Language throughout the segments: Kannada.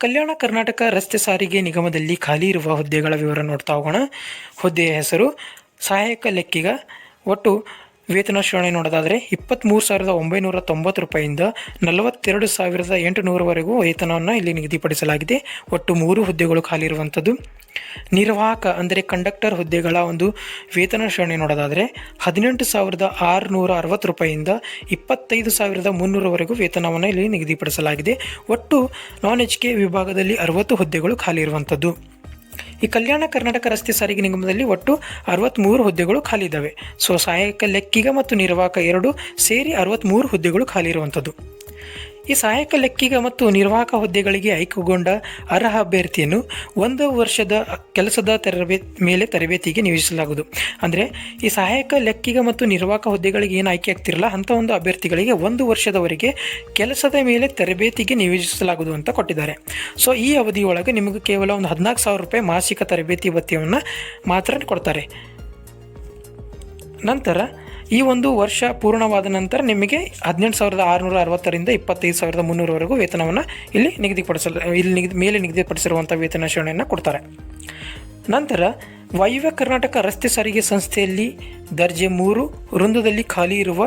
ಕಲ್ಯಾಣ ಕರ್ನಾಟಕ ರಸ್ತೆ ಸಾರಿಗೆ ನಿಗಮದಲ್ಲಿ ಖಾಲಿ ಇರುವ ಹುದ್ದೆಗಳ ವಿವರ ನೋಡ್ತಾ ಹೋಗೋಣ. ಹುದ್ದೆಯ ಹೆಸರು ಸಹಾಯಕ ಲೆಕ್ಕಿಗ. ಒಟ್ಟು ವೇತನ ಶ್ರೇಣಿ ನೋಡೋದಾದರೆ ಇಪ್ಪತ್ತ್ಮೂರು ಸಾವಿರದ ಒಂಬೈನೂರ ತೊಂಬತ್ತು ರೂಪಾಯಿಂದ ನಲವತ್ತೆರಡು ಸಾವಿರದ ಎಂಟುನೂರವರೆಗೂ ವೇತನವನ್ನು ಇಲ್ಲಿ ನಿಗದಿಪಡಿಸಲಾಗಿದೆ. ಒಟ್ಟು ಮೂರು ಹುದ್ದೆಗಳು ಖಾಲಿ ಇರುವಂಥದ್ದು ನಿರ್ವಾಹಕ ಅಂದರೆ ಕಂಡಕ್ಟರ್ ಹುದ್ದೆಗಳ ಒಂದು ವೇತನ ಶ್ರೇಣಿ ನೋಡೋದಾದರೆ ಹದಿನೆಂಟು ಸಾವಿರದ ಆರುನೂರ ಅರವತ್ತು ರೂಪಾಯಿಯಿಂದ ಇಪ್ಪತ್ತೈದು ಸಾವಿರದ ಮುನ್ನೂರವರೆಗೂ ವೇತನವನ್ನು ಇಲ್ಲಿ ನಿಗದಿಪಡಿಸಲಾಗಿದೆ. ಒಟ್ಟು ನಾನ್ ಎಚ್ ಕೆ ವಿಭಾಗದಲ್ಲಿ ಅರವತ್ತು ಹುದ್ದೆಗಳು ಖಾಲಿ ಇರುವಂಥದ್ದು ಈ ಕಲ್ಯಾಣ ಕರ್ನಾಟಕ ರಸ್ತೆ ಸಾರಿಗೆ ನಿಗಮದಲ್ಲಿ ಒಟ್ಟು ಅರವತ್ತ್ಮೂರು ಹುದ್ದೆಗಳು ಖಾಲಿ ಇದ್ದಾವೆ. ಸೊ ಸಹಾಯಕ ಲೆಕ್ಕಿಗ ಮತ್ತು ನಿರ್ವಾಹಕ ಎರಡು ಸೇರಿ ಅರವತ್ತ್ಮೂರು ಹುದ್ದೆಗಳು ಖಾಲಿ ಇರುವಂಥದ್ದು. ಈ ಸಹಾಯಕ ಲೆಕ್ಕಿಗ ಮತ್ತು ನಿರ್ವಾಹಕ ಹುದ್ದೆಗಳಿಗೆ ಆಯ್ಕೆಗೊಂಡ ಅರ್ಹ ಅಭ್ಯರ್ಥಿಯನ್ನು ಒಂದು ವರ್ಷದ ಕೆಲಸದ ತರಬೇತಿ ಮೇಲೆ ತರಬೇತಿಗೆ ನಿಯೋಜಿಸಲಾಗುವುದು. ಅಂದರೆ ಈ ಸಹಾಯಕ ಲೆಕ್ಕಿಗ ಮತ್ತು ನಿರ್ವಾಹಕ ಹುದ್ದೆಗಳಿಗೆ ಏನು ಆಯ್ಕೆ ಆಗ್ತಿರಲ್ಲ ಅಂಥ ಒಂದು ಅಭ್ಯರ್ಥಿಗಳಿಗೆ ಒಂದು ವರ್ಷದವರೆಗೆ ಕೆಲಸದ ಮೇಲೆ ತರಬೇತಿಗೆ ನಿಯೋಜಿಸಲಾಗುವುದು ಅಂತ ಕೊಟ್ಟಿದ್ದಾರೆ. ಸೊ ಈ ಅವಧಿಯೊಳಗೆ ನಿಮಗೆ ಕೇವಲ ಒಂದು ಹದಿನಾಲ್ಕು ಸಾವಿರ ರೂಪಾಯಿ ಮಾಸಿಕ ತರಬೇತಿ ಭತ್ಯವನ್ನು ಮಾತ್ರ ಕೊಡ್ತಾರೆ. ನಂತರ ಈ ಒಂದು ವರ್ಷ ಪೂರ್ಣವಾದ ನಂತರ ನಿಮಗೆ ಹದಿನೆಂಟು ಸಾವಿರದ ಆರುನೂರ ಅರವತ್ತರಿಂದ ಇಪ್ಪತ್ತೈದು ಸಾವಿರದ ಮುನ್ನೂರವರೆಗೂ ವೇತನವನ್ನು ಇಲ್ಲಿ ನಿಗದಿಪಡಿಸಲು, ಇಲ್ಲಿ ನಿಗದಿ, ಮೇಲೆ ನಿಗದಿಪಡಿಸಿರುವಂಥ ವೇತನ ಶ್ರೇಣಿಯನ್ನು ಕೊಡ್ತಾರೆ. ನಂತರ ವಾಯುವ್ಯ ಕರ್ನಾಟಕ ರಸ್ತೆ ಸಾರಿಗೆ ಸಂಸ್ಥೆಯಲ್ಲಿ ದರ್ಜೆ ಮೂರು, ವೃಂದದಲ್ಲಿ ಖಾಲಿ ಇರುವ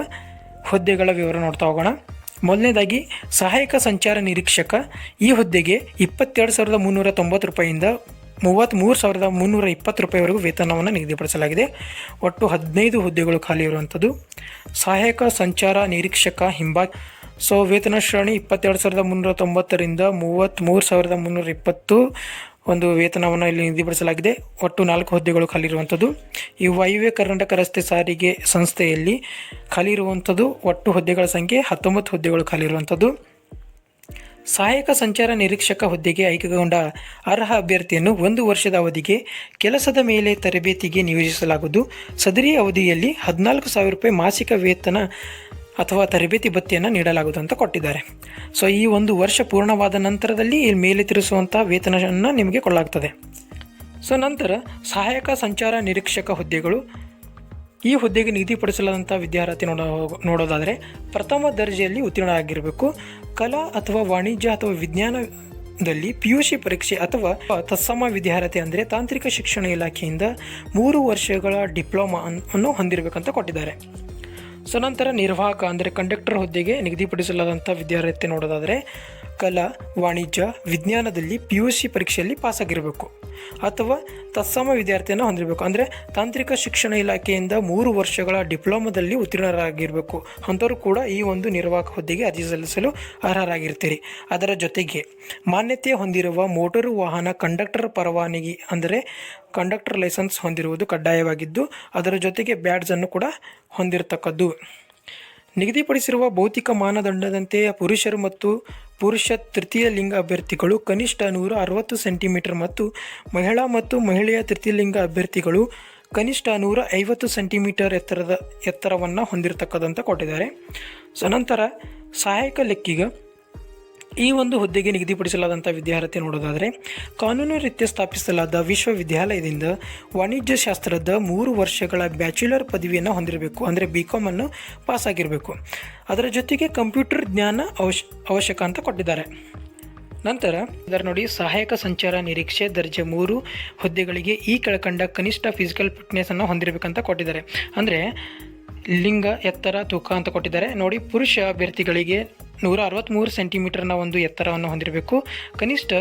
ಹುದ್ದೆಗಳ ವಿವರ ನೋಡ್ತಾ ಹೋಗೋಣ. ಮೊದಲನೇದಾಗಿ, ಸಹಾಯಕ ಸಂಚಾರ ನಿರೀಕ್ಷಕ ಈ ಹುದ್ದೆಗೆ ಇಪ್ಪತ್ತೆರಡು ಸಾವಿರದ ಮುನ್ನೂರ ತೊಂಬತ್ತು ರೂಪಾಯಿಯಿಂದ ಮೂವತ್ತ್ಮೂರು ಸಾವಿರದ ಮುನ್ನೂರ ಇಪ್ಪತ್ತು ರೂಪಾಯಿವರೆಗೂ ವೇತನವನ್ನು ನಿಗದಿಪಡಿಸಲಾಗಿದೆ. ಒಟ್ಟು ಹದಿನೈದು ಹುದ್ದೆಗಳು ಖಾಲಿ ಇರುವಂಥದ್ದು. ಸಹಾಯಕ ಸಂಚಾರ ನಿರೀಕ್ಷಕ ಹಿಂಬಾ ಸೊ, ವೇತನ ಶ್ರೇಣಿ ಇಪ್ಪತ್ತೆರಡು ಸಾವಿರದ ಮುನ್ನೂರ ತೊಂಬತ್ತರಿಂದ ಮೂವತ್ತ್ಮೂರು ಸಾವಿರದ ಮುನ್ನೂರ ಇಪ್ಪತ್ತು ಒಂದು ವೇತನವನ್ನು ಇಲ್ಲಿ ನಿಗದಿಪಡಿಸಲಾಗಿದೆ. ಒಟ್ಟು ನಾಲ್ಕು ಹುದ್ದೆಗಳು ಖಾಲಿ ಇರುವಂಥದ್ದು. ಈ ವಾಯುವ್ಯ ಕರ್ನಾಟಕ ರಸ್ತೆ ಸಾರಿಗೆ ಸಂಸ್ಥೆಯಲ್ಲಿ ಖಾಲಿ ಇರುವಂಥದ್ದು. ಒಟ್ಟು ಹುದ್ದೆಗಳ ಸಂಖ್ಯೆ ಹತ್ತೊಂಬತ್ತು ಹುದ್ದೆಗಳು ಖಾಲಿ ಇರುವಂಥದ್ದು. ಸಹಾಯಕ ಸಂಚಾರ ನಿರೀಕ್ಷಕ ಹುದ್ದೆಗೆ ಆಯ್ಕೆಗೊಂಡ ಅರ್ಹ ಅಭ್ಯರ್ಥಿಯನ್ನು ಒಂದು ವರ್ಷದ ಅವಧಿಗೆ ಕೆಲಸದ ಮೇಲೆ ತರಬೇತಿಗೆ ನಿಯೋಜಿಸಲಾಗುವುದು. ಸದರಿ ಅವಧಿಯಲ್ಲಿ ಹದಿನಾಲ್ಕು ಸಾವಿರ ರೂಪಾಯಿ ಮಾಸಿಕ ವೇತನ ಅಥವಾ ತರಬೇತಿ ಭತ್ಯೆಯನ್ನು ನೀಡಲಾಗುವುದು ಅಂತ ಕೊಟ್ಟಿದ್ದಾರೆ. ಸೊ ಈ ಒಂದು ವರ್ಷ ಪೂರ್ಣವಾದ ನಂತರದಲ್ಲಿ ಇಲ್ಲಿ ಮೇಲೆ ತಿರುಸುವಂಥ ವೇತನವನ್ನು ನಿಮಗೆ ಕೊಡಲಾಗ್ತದೆ. ಸೊ ನಂತರ ಸಹಾಯಕ ಸಂಚಾರ ನಿರೀಕ್ಷಕ ಹುದ್ದೆಗಳು ಈ ಹುದ್ದೆಗೆ ನಿಗದಿಪಡಿಸಲಾದಂಥ ವಿದ್ಯಾರ್ಥಿ ನೋಡೋ ನೋಡೋದಾದರೆ ಪ್ರಥಮ ದರ್ಜೆಯಲ್ಲಿ ಉತ್ತೀರ್ಣ ಆಗಿರಬೇಕು. ಕಲಾ ಅಥವಾ ವಾಣಿಜ್ಯ ಅಥವಾ ವಿಜ್ಞಾನದಲ್ಲಿ ಪಿ ಯು ಸಿ ಪರೀಕ್ಷೆ ಅಥವಾ ತತ್ಸಮ ವಿದ್ಯಾರ್ಹತೆ ಅಂದರೆ ತಾಂತ್ರಿಕ ಶಿಕ್ಷಣ ಇಲಾಖೆಯಿಂದ ಮೂರು ವರ್ಷಗಳ ಡಿಪ್ಲೊಮಾ ಅನ್- ಅನ್ನು ಹೊಂದಿರಬೇಕಂತ ಕೊಟ್ಟಿದ್ದಾರೆ. ಸೊ, ನಂತರ ನಿರ್ವಾಹಕ ಅಂದರೆ ಕಂಡಕ್ಟರ್ ಹುದ್ದೆಗೆ ನಿಗದಿಪಡಿಸಲಾದಂಥ ವಿದ್ಯಾರ್ಥಿ ನೋಡೋದಾದರೆ ಕಲಾ, ವಾಣಿಜ್ಯ, ವಿಜ್ಞಾನದಲ್ಲಿ ಪಿ ಯು ಸಿ ಪರೀಕ್ಷೆಯಲ್ಲಿ ಪಾಸಾಗಿರಬೇಕು ಅಥವಾ ತತ್ಸಮ ವಿದ್ಯಾರ್ಥಿಯನ್ನು ಹೊಂದಿರಬೇಕು. ಅಂದರೆ ತಾಂತ್ರಿಕ ಶಿಕ್ಷಣ ಇಲಾಖೆಯಿಂದ ಮೂರು ವರ್ಷಗಳ ಡಿಪ್ಲೊಮಾದಲ್ಲಿ ಉತ್ತೀರ್ಣರಾಗಿರಬೇಕು. ಅಂಥವರು ಕೂಡ ಈ ಒಂದು ನಿರ್ವಾಹಕ ಹುದ್ದೆಗೆ ಅರ್ಜಿ ಸಲ್ಲಿಸಲು ಅರ್ಹರಾಗಿರ್ತೀರಿ. ಅದರ ಜೊತೆಗೆ ಮಾನ್ಯತೆ ಹೊಂದಿರುವ ಮೋಟಾರು ವಾಹನ ಕಂಡಕ್ಟರ್ ಪರವಾನಗಿ ಅಂದರೆ ಕಂಡಕ್ಟರ್ ಲೈಸೆನ್ಸ್ ಹೊಂದಿರುವುದು ಕಡ್ಡಾಯವಾಗಿದ್ದು, ಅದರ ಜೊತೆಗೆ ಬ್ಯಾಡ್ಜನ್ನು ಕೂಡ ಹೊಂದಿರತಕ್ಕದ್ದು. ನಿಗದಿಪಡಿಸಿರುವ ಭೌತಿಕ ಮಾನದಂಡದಂತೆ ಪುರುಷರು ಮತ್ತು ಪುರುಷ ತೃತೀಯ ಲಿಂಗ ಅಭ್ಯರ್ಥಿಗಳು ಕನಿಷ್ಠ ನೂರ ಅರವತ್ತು ಸೆಂಟಿಮೀಟರ್ ಮತ್ತು ಮಹಿಳಾ ಮತ್ತು ಮಹಿಳೆಯ ತೃತೀಯ ಲಿಂಗ ಅಭ್ಯರ್ಥಿಗಳು ಕನಿಷ್ಠ ನೂರ ಐವತ್ತು ಸೆಂಟಿಮೀಟರ್ ಎತ್ತರದ ಎತ್ತರವನ್ನು ಹೊಂದಿರತಕ್ಕದಂತ ಕೊಟ್ಟಿದ್ದಾರೆ. ಸೊ ನಂತರ ಸಹಾಯಕ ಲೆಕ್ಕಿಗ ಈ ಒಂದು ಹುದ್ದೆಗೆ ನಿಗದಿಪಡಿಸಲಾದಂಥ ವಿದ್ಯಾರ್ಥಿ ನೋಡೋದಾದರೆ ಕಾನೂನು ರೀತ್ಯ ಸ್ಥಾಪಿಸಲಾದ ವಿಶ್ವವಿದ್ಯಾಲಯದಿಂದ ವಾಣಿಜ್ಯ ಶಾಸ್ತ್ರದ ಮೂರು ವರ್ಷಗಳ ಬ್ಯಾಚುಲರ್ ಪದವಿಯನ್ನು ಹೊಂದಿರಬೇಕು, ಅಂದರೆ ಬಿ ಕಾಮನ್ನು ಪಾಸಾಗಿರಬೇಕು. ಅದರ ಜೊತೆಗೆ ಕಂಪ್ಯೂಟರ್ ಜ್ಞಾನ ಅವಶ್, ಅವಶ್ಯಕ ಅಂತ ಕೊಟ್ಟಿದ್ದಾರೆ. ನಂತರ ಇದರ ನೋಡಿ ಸಹಾಯಕ ಸಂಚಾರ ನಿರೀಕ್ಷೆ ದರ್ಜೆ ಮೂರು ಹುದ್ದೆಗಳಿಗೆ ಈ ಕೆಳಕಂಡ ಕನಿಷ್ಠ ಫಿಸಿಕಲ್ ಫಿಟ್ನೆಸ್ಸನ್ನು ಹೊಂದಿರಬೇಕಂತ ಕೊಟ್ಟಿದ್ದಾರೆ. ಅಂದರೆ ಲಿಂಗ, ಎತ್ತರ, ತೂಕ ಅಂತ ಕೊಟ್ಟಿದ್ದಾರೆ. ನೋಡಿ ಪುರುಷ ಅಭ್ಯರ್ಥಿಗಳಿಗೆ ನೂರ ಅರವತ್ತ್ಮೂರು ಸೆಂಟಿಮೀಟರ್ನ ಒಂದು ಎತ್ತರವನ್ನು ಹೊಂದಿರಬೇಕು. ಕನಿಷ್ಠ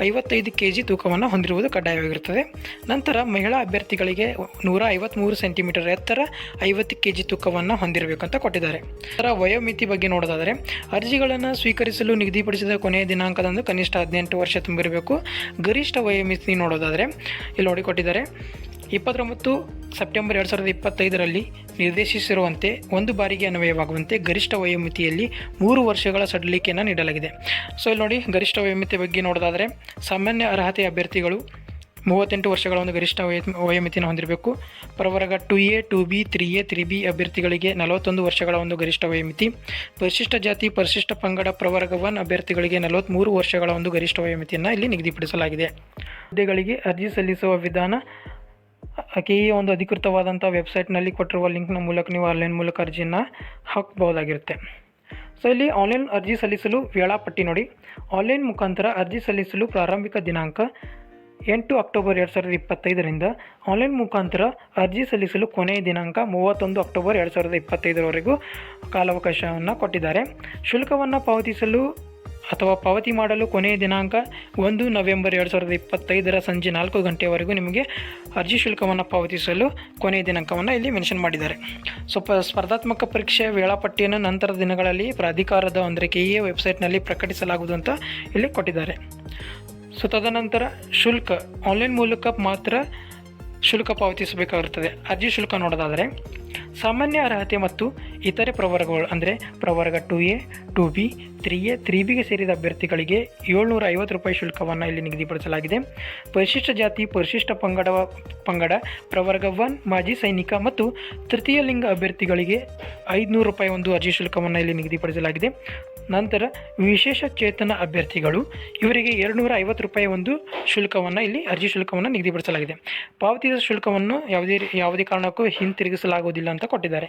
ಐವತ್ತೈದು ಕೆ ಜಿ ತೂಕವನ್ನು ಹೊಂದಿರುವುದು ಕಡ್ಡಾಯವಾಗಿರುತ್ತದೆ. ನಂತರ ಮಹಿಳಾ ಅಭ್ಯರ್ಥಿಗಳಿಗೆ ನೂರ ಐವತ್ತ್ಮೂರು ಸೆಂಟಿಮೀಟರ್ ಎತ್ತರ ಐವತ್ತು ಕೆ ಜಿ ತೂಕವನ್ನು ಅಂತ ಕೊಟ್ಟಿದ್ದಾರೆ. ಅದರ ವಯೋಮಿತಿ ಬಗ್ಗೆ ನೋಡೋದಾದರೆ, ಅರ್ಜಿಗಳನ್ನು ಸ್ವೀಕರಿಸಲು ನಿಗದಿಪಡಿಸಿದ ಕೊನೆಯ ದಿನಾಂಕದಂದು ಕನಿಷ್ಠ ಹದಿನೆಂಟು ವರ್ಷ ತುಂಬಿರಬೇಕು. ಗರಿಷ್ಠ ವಯೋಮಿತಿ ನೋಡೋದಾದರೆ, ಇಲ್ಲಿ ನೋಡಿ ಕೊಟ್ಟಿದ್ದಾರೆ ಇಪ್ಪತ್ತೊಂಬತ್ತು ಸೆಪ್ಟೆಂಬರ್ ಎರಡು ಸಾವಿರದ ಇಪ್ಪತ್ತೈದರಲ್ಲಿ ನಿರ್ದೇಶಿಸಿರುವಂತೆ ಒಂದು ಬಾರಿಗೆ ಅನ್ವಯವಾಗುವಂತೆ ಗರಿಷ್ಠ ವಯೋಮಿತಿಯಲ್ಲಿ ಮೂರು ವರ್ಷಗಳ ಸಡಿಲಿಕೆಯನ್ನು ನೀಡಲಾಗಿದೆ. ಸೊ, ಇಲ್ಲಿ ನೋಡಿ, ಗರಿಷ್ಠ ವಯೋಮಿತಿ ಬಗ್ಗೆ ನೋಡೋದಾದರೆ, ಸಾಮಾನ್ಯ ಅರ್ಹತೆ ಅಭ್ಯರ್ಥಿಗಳು ಮೂವತ್ತೆಂಟು ವರ್ಷಗಳ ಒಂದು ಗರಿಷ್ಠ ವಯ, ವಯೋಮಿತಿಯನ್ನು ಹೊಂದಿರಬೇಕು. ಪ್ರವರ್ಗ two A two B three A three B ಅಭ್ಯರ್ಥಿಗಳಿಗೆ ನಲವತ್ತೊಂದು ವರ್ಷಗಳ ಒಂದು ಗರಿಷ್ಠ ವಯೋಮಿತಿ. ಪರಿಶಿಷ್ಟ ಜಾತಿ, ಪರಿಶಿಷ್ಟ ಪಂಗಡ ಪ್ರವರ್ಗ ಒನ್ ಅಭ್ಯರ್ಥಿಗಳಿಗೆ ನಲವತ್ತ್ಮೂರು ವರ್ಷಗಳ ಒಂದು ಗರಿಷ್ಠ ವಯೋಮಿತಿಯನ್ನು ಇಲ್ಲಿ ನಿಗದಿಪಡಿಸಲಾಗಿದೆ. ಹುದ್ದೆಗಳಿಗೆ ಅರ್ಜಿ ಸಲ್ಲಿಸುವ ವಿಧಾನ ಕೆಇ ಒಂದು ಅಧಿಕೃತವಾದಂಥ ವೆಬ್ಸೈಟ್ನಲ್ಲಿ ಕೊಟ್ಟಿರುವ ಲಿಂಕ್ನ ಮೂಲಕ ನೀವು ಆನ್ಲೈನ್ ಮೂಲಕ ಅರ್ಜಿಯನ್ನು ಹಾಕಬಹುದಾಗಿರುತ್ತೆ. ಸೊ ಇಲ್ಲಿ ಆನ್ಲೈನ್ ಅರ್ಜಿ ಸಲ್ಲಿಸಲು ವೇಳಾಪಟ್ಟಿ ನೋಡಿ. ಆನ್ಲೈನ್ ಮುಖಾಂತರ ಅರ್ಜಿ ಸಲ್ಲಿಸಲು ಪ್ರಾರಂಭಿಕ ದಿನಾಂಕ ಎಂಟು ಅಕ್ಟೋಬರ್ ಎರಡು ಸಾವಿರದ ಇಪ್ಪತ್ತೈದರಿಂದ ಆನ್ಲೈನ್ ಮುಖಾಂತರ ಅರ್ಜಿ ಸಲ್ಲಿಸಲು ಕೊನೆಯ ದಿನಾಂಕ ಮೂವತ್ತೊಂದು ಅಕ್ಟೋಬರ್ ಎರಡು ಸಾವಿರದ ಇಪ್ಪತ್ತೈದರವರೆಗೂ ಕಾಲಾವಕಾಶವನ್ನು ಕೊಟ್ಟಿದ್ದಾರೆ. ಶುಲ್ಕವನ್ನು ಪಾವತಿಸಲು ಅಥವಾ ಪಾವತಿ ಮಾಡಲು ಕೊನೆಯ ದಿನಾಂಕ ಒಂದು ನವೆಂಬರ್ ಎರಡು ಸಾವಿರದ ಇಪ್ಪತ್ತೈದರ ಸಂಜೆ ನಾಲ್ಕು ಗಂಟೆಯವರೆಗೂ ನಿಮಗೆ ಅರ್ಜಿ ಶುಲ್ಕವನ್ನು ಪಾವತಿಸಲು ಕೊನೆಯ ದಿನಾಂಕವನ್ನು ಇಲ್ಲಿ ಮೆನ್ಷನ್ ಮಾಡಿದ್ದಾರೆ. ಸೊ ಸ್ಪರ್ಧಾತ್ಮಕ ಪರೀಕ್ಷೆಯ ವೇಳಾಪಟ್ಟಿಯನ್ನು ನಂತರದ ದಿನಗಳಲ್ಲಿ ಪ್ರಾಧಿಕಾರದ ಅಂದರೆ ಕೆ ಎ ವೆಬ್ಸೈಟ್ನಲ್ಲಿ ಪ್ರಕಟಿಸಲಾಗುವುದು ಅಂತ ಇಲ್ಲಿ ಕೊಟ್ಟಿದ್ದಾರೆ. ಸೊ, ತದನಂತರ ಶುಲ್ಕ ಆನ್ಲೈನ್ ಮೂಲಕ ಮಾತ್ರ ಶುಲ್ಕ ಪಾವತಿಸಬೇಕಾಗುತ್ತದೆ. ಅರ್ಜಿ ಶುಲ್ಕ ನೋಡೋದಾದರೆ ಸಾಮಾನ್ಯ ಅರ್ಹತೆ ಮತ್ತು ಇತರೆ ಪ್ರವರ್ಗಗಳು ಅಂದರೆ ಪ್ರವರ್ಗ two A two B three A three ಬಿಗೆ ಸೇರಿದ ಅಭ್ಯರ್ಥಿಗಳಿಗೆ ಏಳ್ನೂರ ಐವತ್ತು ರೂಪಾಯಿ ಶುಲ್ಕವನ್ನು ಇಲ್ಲಿ ನಿಗದಿಪಡಿಸಲಾಗಿದೆ. ಪರಿಶಿಷ್ಟ ಜಾತಿ, ಪರಿಶಿಷ್ಟ ಪಂಗಡ ಪಂಗಡ, ಪ್ರವರ್ಗ ಒನ್ ಮಾಜಿ ಸೈನಿಕ ಮತ್ತು ತೃತೀಯ ಲಿಂಗ ಅಭ್ಯರ್ಥಿಗಳಿಗೆ ಐದುನೂರು ರೂಪಾಯಿ ಒಂದು ಅರ್ಜಿ ಶುಲ್ಕವನ್ನು ಇಲ್ಲಿ ನಿಗದಿಪಡಿಸಲಾಗಿದೆ. ನಂತರ ವಿಶೇಷ ಚೇತನ ಅಭ್ಯರ್ಥಿಗಳು ಇವರಿಗೆ ಎರಡುನೂರ ಐವತ್ತು ರೂಪಾಯಿ ಒಂದು ಶುಲ್ಕವನ್ನು ಇಲ್ಲಿ ಅರ್ಜಿ ಶುಲ್ಕವನ್ನು ನಿಗದಿಪಡಿಸಲಾಗಿದೆ. ಪಾವತಿಸಿದ ಶುಲ್ಕವನ್ನು ಯಾವುದೇ ಯಾವುದೇ ಕಾರಣಕ್ಕೂ ಹಿಂತಿರುಗಿಸಲಾಗುವುದಿಲ್ಲ ಅಂತ ಕೊಟ್ಟಿದ್ದಾರೆ.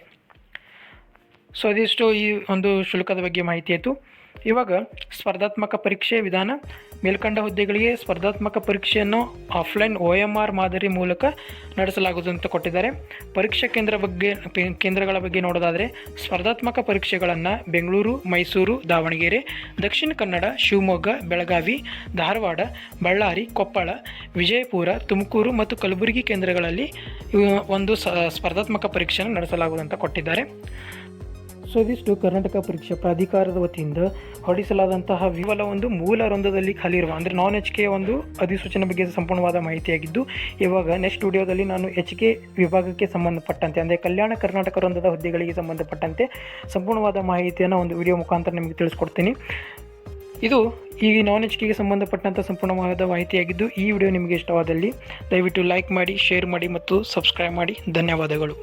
ಸೊ ಅದಿಷ್ಟು ಈ ಒಂದು ಶುಲ್ಕದ ಬಗ್ಗೆ ಮಾಹಿತಿ ಆಯಿತು. ಇವಾಗ ಸ್ಪರ್ಧಾತ್ಮಕ ಪರೀಕ್ಷೆ ವಿಧಾನ. ಮೇಲ್ಕಂಡ ಹುದ್ದೆಗಳಿಗೆ ಸ್ಪರ್ಧಾತ್ಮಕ ಪರೀಕ್ಷೆಯನ್ನು ಆಫ್ಲೈನ್ ಒ ಎಂ ಆರ್ ಮಾದರಿ ಮೂಲಕ ನಡೆಸಲಾಗುವುದು ಅಂತ ಕೊಟ್ಟಿದ್ದಾರೆ. ಪರೀಕ್ಷಾ ಕೇಂದ್ರ ಬಗ್ಗೆ ಕೇಂದ್ರಗಳ ಬಗ್ಗೆ ನೋಡೋದಾದರೆ ಸ್ಪರ್ಧಾತ್ಮಕ ಪರೀಕ್ಷೆಗಳನ್ನು ಬೆಂಗಳೂರು, ಮೈಸೂರು, ದಾವಣಗೆರೆ, ದಕ್ಷಿಣ ಕನ್ನಡ, ಶಿವಮೊಗ್ಗ, ಬೆಳಗಾವಿ, ಧಾರವಾಡ, ಬಳ್ಳಾರಿ, ಕೊಪ್ಪಳ, ವಿಜಯಪುರ, ತುಮಕೂರು ಮತ್ತು ಕಲಬುರಗಿ ಕೇಂದ್ರಗಳಲ್ಲಿ ಒಂದು ಸ್ಪರ್ಧಾತ್ಮಕ ಪರೀಕ್ಷೆಯನ್ನು ನಡೆಸಲಾಗುವುದು ಅಂತ ಕೊಟ್ಟಿದ್ದಾರೆ. ಸೊ ಇದಿಷ್ಟು ಕರ್ನಾಟಕ ಪರೀಕ್ಷಾ ಪ್ರಾಧಿಕಾರದ ವತಿಯಿಂದ ಹೊರಡಿಸಲಾದಂತಹ ವಿವಲ ಒಂದು ಮೂಲ ರಂಧದಲ್ಲಿ ಖಾಲಿ ಇರುವ ಅಂದರೆ ನಾನ್ ಎಚ್ ಕೆ ಒಂದು ಅಧಿಸೂಚನೆ ಬಗ್ಗೆ ಸಂಪೂರ್ಣವಾದ ಮಾಹಿತಿಯಾಗಿದ್ದು, ಇವಾಗ ನೆಕ್ಸ್ಟ್ ವಿಡಿಯೋದಲ್ಲಿ ನಾನು ಎಚ್ ಕೆ ವಿಭಾಗಕ್ಕೆ ಸಂಬಂಧಪಟ್ಟಂತೆ, ಅಂದರೆ ಕಲ್ಯಾಣ ಕರ್ನಾಟಕ ರಂಧದ ಹುದ್ದೆಗಳಿಗೆ ಸಂಬಂಧಪಟ್ಟಂತೆ ಸಂಪೂರ್ಣವಾದ ಮಾಹಿತಿಯನ್ನು ಒಂದು ವಿಡಿಯೋ ಮುಖಾಂತರ ನಿಮಗೆ ತಿಳಿಸ್ಕೊಡ್ತೀನಿ. ಇದು ಈ ನಾನ್ ಎಚ್ ಕೆಗೆ ಸಂಬಂಧಪಟ್ಟಂಥ ಸಂಪೂರ್ಣವಾದ ಮಾಹಿತಿಯಾಗಿದ್ದು, ಈ ವಿಡಿಯೋ ನಿಮಗೆ ಇಷ್ಟವಾದಲ್ಲಿ ದಯವಿಟ್ಟು ಲೈಕ್ ಮಾಡಿ ಶೇರ್ ಮಾಡಿ ಮತ್ತು ಸಬ್ಸ್ಕ್ರೈಬ್ ಮಾಡಿ. ಧನ್ಯವಾದಗಳು.